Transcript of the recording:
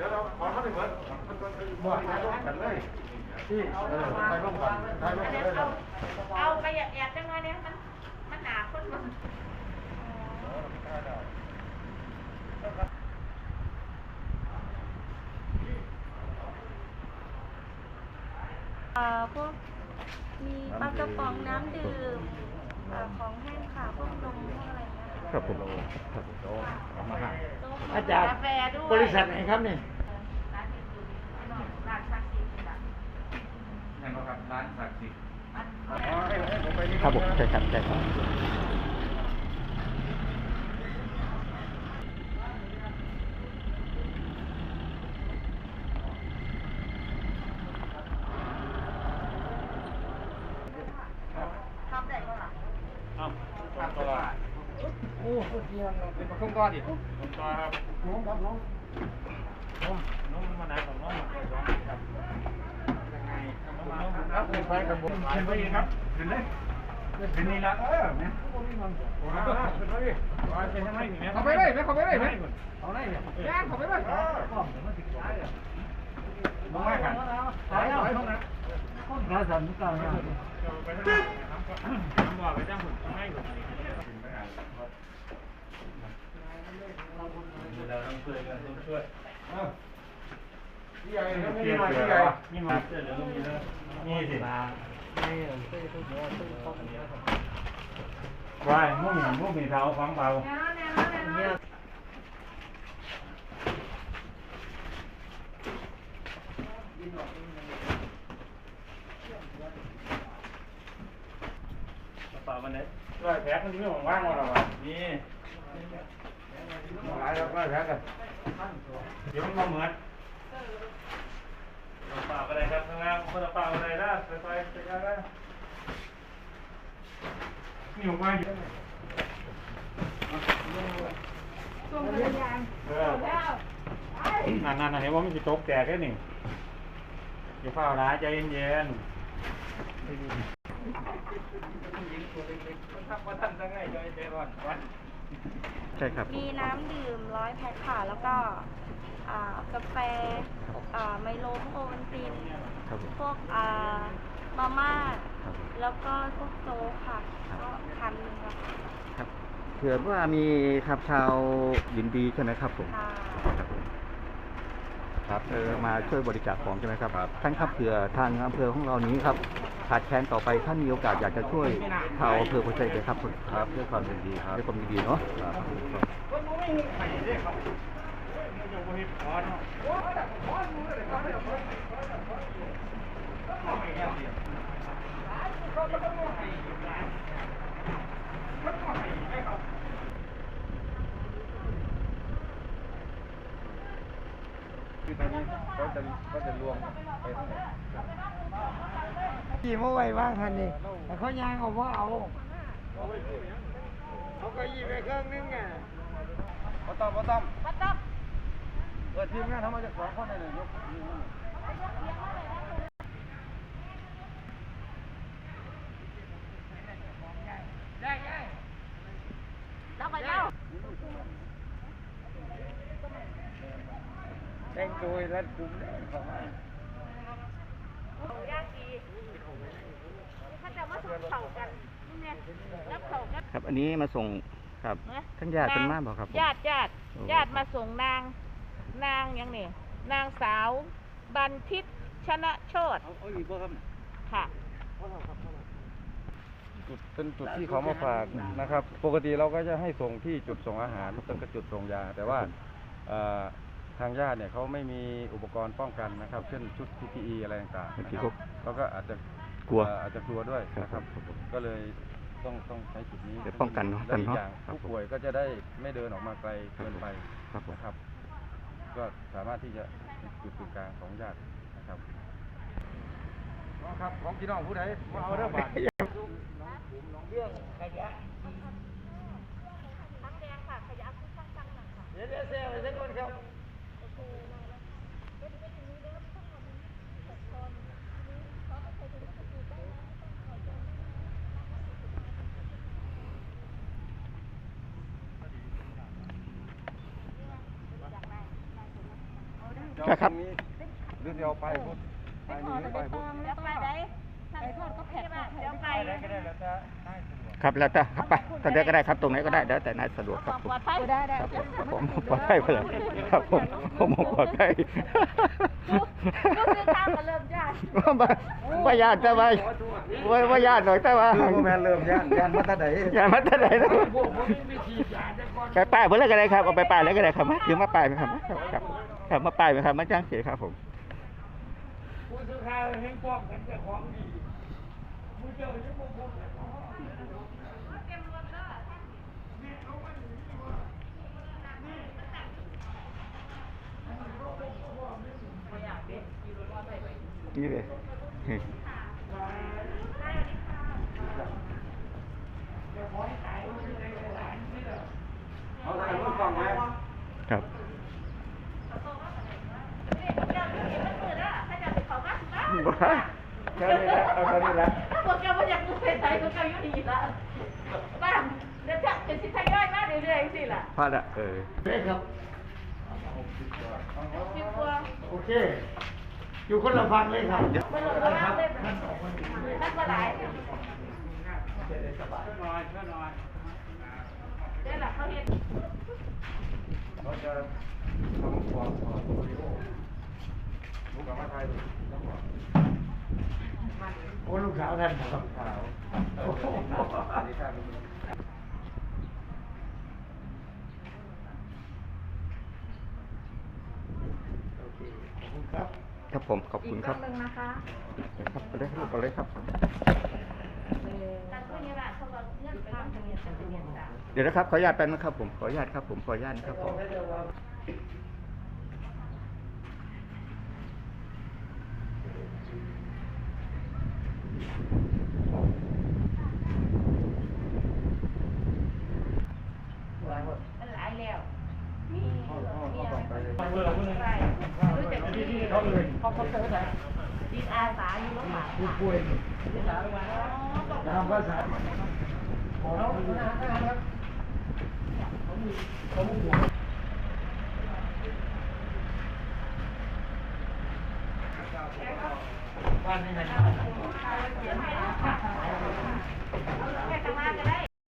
ดี๋ยวเราขอเขาหนึ่งเหมือนบอกถ่ายรูปกันเลยที่เออถ่ายรูปกันถ่ายรูปกันเลยเอาไปแอบๆจังเลยเนี่ยมันมันหนาคนมันเอ่อพวกมีปลากระป๋องน้ำดื่มเอ่อของแห้งค่ะพวกนมพวกอะไรเงี้ยครับผมครับผมเอามา ให้อาจารย์กาแฟด้วยบริษัทไหนครับนี่ร้านที่อยู่นอกร้านชักซีนอะยังครับร้านศักดิ์สิทธิ์มันอ๋อให้ให้ผมไปนี่ครับผมใช่ครับใช่ครับ ทำได้ก็ล่ะ อ้าวตามตลาดโอ้โห เสียงเป็นมาเครื่องก้อนดิผมต่อครับน้องครับน้องน้องน้องมาไหนของน้องมาสองครับยังไงน้องมาครับขึ้นไปกับผมขึ้นไปอีกครับขึ้นเลยขึ้นนี่ละเออเนี่ยโอ้โหขึ้นไปดิไปไปทางไหนนี่เนี่ยเข้าไปเลยไหมเข้าไปเลยไหมเอาไหนเนี่ยย่างเข้าไปเลยเออป้อมเดี๋ยวมันติดร้ายอะน้องแม่กันถอยถอยห้องน้ำร้านสันกลางไปทางไหนน้ำก็น้ำบ่อไปจ้างหุ่นให้หุ่นขึ้นไปอ่านเรา ต้องช่วยกันต้องช่วยพี่ใหญ่ไม่มีมาพี่ใหญ่มีมาเดี๋ยวต้องมีนะนี่สิวายมุ่งหนึ่งมุ่งมีเท้าฟังเบาแนวแนวแนวแนวเปล่ามันเนี่ยร้อยแผลมันไม่หวังว่างหรอกนี่ หลายแล้วร้อยแผลกันเดี๋ยวมันมาเหมือนปล่าอะไรครับข้างล่างคนปล่าอะไรนะไปไปไปกันนะนี่ผมว่าอยู่ส่งพยานเออนั่นนั่นเห็นว่ามันจะตกแตกแค่นึ่อย่าเฝ้าร้ายใจเย็นๆทำมาท่านตั้งไงใจเย็นก่อนวัน ใช่ครับ มีน้ำดื่มร้อยแพ็คค่ะ แล้วก็อ่ากาแฟอ่าไมโลพวกโอวัลตินครับผมพวกอ่ามาม่า ครับแล้วก็พวกโจ๊กค่ะก็พันหนึ่งอะค่ะครับเผื่อว่ามีครับชาวยินดีใช่ไหมครับผมค่ะครับผมครับเออมาช่วยบริจาคของใช่ไหมครับท่านครับเผื่อทางอำเภอของเรานี้ครับ ขาดแคลนต่อไปท่านมีโอกาสอยากจะช่วยชาวอำเภอพุทธไชยเลยครับคุณครับด้วยความยินดีครับด้วยความยินดีเนาะครับคือตอนนี้เขาจะเขาจะรวมไป ทั้งหมดกี่มื่อไหร่บ้างคันนี่แต่เขาย่างเอาว่าเอาเขาก็ยีไปเครื่องนึงไงมาต้อมมาต้อมมาต้องเปิดทีมงานทำมาจากสองคนเลยยกแล้วก็เย้าแต่งตัวรัดกุมเลยเขาว่าย่างดีเขา จะมาส่งเข่ากันนี่ไงแล้วเข่ากัน ครับ อันนี้มาส่งครับทั้งญาติเป็นมาบอกครับผมญาติญาติโอ้ญาติมาส่งนาง นางยังนี่นางสาว บันทิตชนะโชตค่ะ จุดเป็นจุดที่เขามาฝากนะครับ ปกติเราก็จะให้ส่งที่จุดส่งอาหารแล้วก็จุดส่งยา แต่ว่าเอ่อทางญาติเนี่ยเขาไม่มีอุปกรณ์ป้องกันนะครับ เช่นชุด PPE อะไรต่างๆนะครับเขาก็อาจจะ กลัวเอ่ออาจจะกลัวด้วยนะครับครับผมก็เลยต้องต้องใช้จุดนี้เดี๋ยวป้องกันเนอะและอีกกันเนอะอย่างครับผมผู้ป่วยก็จะได้ไม่เดินออกมาไกลเกินไปครับผมนะครับ ก็สามารถที่จะเป็นจุดศูนย์กลางของญาตินะครับครับของพี่น้องผู้ใดมาเอาเรื่องบาททั้งแดงค่ะขยะคือตั้งตั้งค่ะเดี๋ยวเดี๋ยวเสียไปสักคนครับ เนะครับหรือเดี๋ยวไปพุทธไปนี่หรือไปพุทธแล้วไปไหนไปทอดก็แผดเดี๋ยวไปไปได้ก็ได้แล้วจะได้สะดวกครับแล้วแต่ครับไปตอนนี้ก็ได้ครับตรงไหนก็ได้แล้วแต่นายสะดวกครับผมปลอดภัยได้ได้ครับผมครับผมปลอดภัยไปเลยครับผมผมปลอดภัยก็คือทางมาเริ่มยากว่าว่าญาติแต่ว่าว่าว่าญาติหน่อยแต่ว่าคือแม่เริ่มย่านย่านมาตาใดญาติมาแต่ไหนนะไปป้ายเพื่อนก็ได้ครับเอาไปป้ายแล้วก็ได้ครับมาถือมาป้ายไหมครับครับ ครับมาป้ายไหมครับมาจ้างเสียครับผมผู้สื่อข่าวเห็นกล้องกันเจ้าของดีผู้เจ้าเห็นป้อมกันเจ้าของนี่เลย เอาถ่ายรูปกล้องไหม ครับ เจ้าอยู่ที่มันมืดอะถ้าจะไปเขา บ้าแค่นี้ละเอาแค่นี้ละพวกเจ้าไม่อยากดูเป็นไทยพวกเจ้าอยู่ดีละบ้านเดี๋ยวจะเป็นสิทธิ์ย่อยมากเรื่อยๆสิล่ะพลาดละเออเด็กครับโอเค อยู่คนละฝั่งเลยครับไมันลงมาเลยมันก็หลายเดี๋ยวหลักเขาเห็นเราจะทำความสะอาด โอลูกกับมาไทยแล้วก็โอ้ลูกสาวท่านครับข่าวโอ้โหสวัสดีครับครับครับผมขอบคุณครับหนึ่งนะคะครับไปเลยครับไปเลยครับแต่ก็ยังไงเขาก็เงื่อนไปทำทะเบียนทะเบียนต่างเดี๋ยวนะครับขออนุญาตแป๊บนะครับผมขออนุญาตครับผมขออนุญาตนะครับผม มันหลายแล้ว มีมีอะไรไปบ้างใช่รู้จักที่เขาเลยเขาเขาเจอไหนดินอาสาอยู่โรงพยาบาลผู้ค่ะป่วยทำภาษาขอครับ